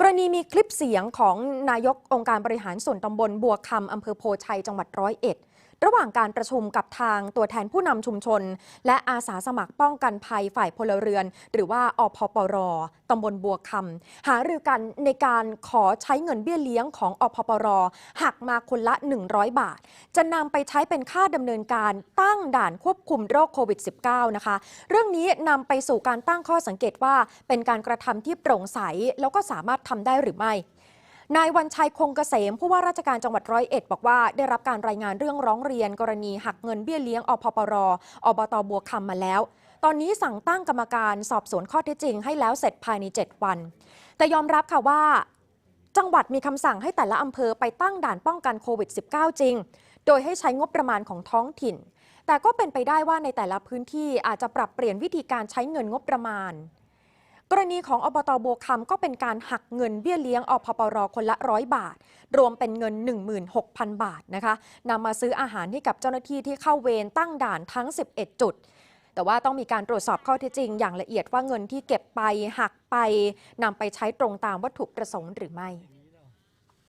กรณีมีคลิปเสียงของนายกองค์การบริหารส่วนตำบลบัวคำอำเภอโพชัยจังหวัดร้อยเอ็ด ระหว่างการประชุมกับทางตัวแทนผู้นำชุมชน และอาสาสมัครป้องกันภัยฝ่ายพลเรือน หรือว่าอพปรตำบลบัวคำหารือกันในการขอใช้เงินเบี้ยเลี้ยงของอพปรหักมาคนละ 100 บาท จะนำไปใช้เป็นค่าดำเนินการตั้งด่านควบคุมโรคโควิด -19 นะคะ เรื่องนี้นำไปสู่การตั้งข้อสังเกตว่าเป็นการกระทำที่โปร่งใสแล้วก็สามารถทำได้หรือไม่ นายวันชัยคงเกษมผู้ว่าราชการจังหวัดร้อยเอ็ดบอกว่าได้รับการรายงานเรื่องร้องเรียน กรณีหักเงินเบี้ยเลี้ยงอพปรอบตบัวคำมาแล้ว ตอนนี้สั่งตั้งกรรมการสอบสวนข้อเท็จจริงให้แล้วเสร็จภายใน 7 วัน แต่ยอมรับค่ะว่า จังหวัดมีคำสั่งให้แต่ละอำเภอไปตั้งด่านป้องกันโควิด -19 จริง โดยให้ใช้งบประมาณของท้องถิ่น แต่ก็เป็นไปได้ว่าในแต่ละพื้นที่อาจจะปรับเปลี่ยนวิธีการใช้เงินงบประมาณ กรณีของอบตบัวคำก็เป็นการหักเงินเบี้ยเลี้ยงอพปรคนละร้อยบาท รวมเป็นเงิน 16,000 บาทนะคะนำมาซื้ออาหารให้กับเจ้าหน้าที่ที่เข้าเวรตั้งด่านทั้ง 11 จุด แต่ว่าต้องมีการตรวจสอบข้อเท็จจริง อย่างละเอียดว่าเงินที่เก็บไปหักไปนำไปใช้ตรงตามวัตถุประสงค์หรือไม่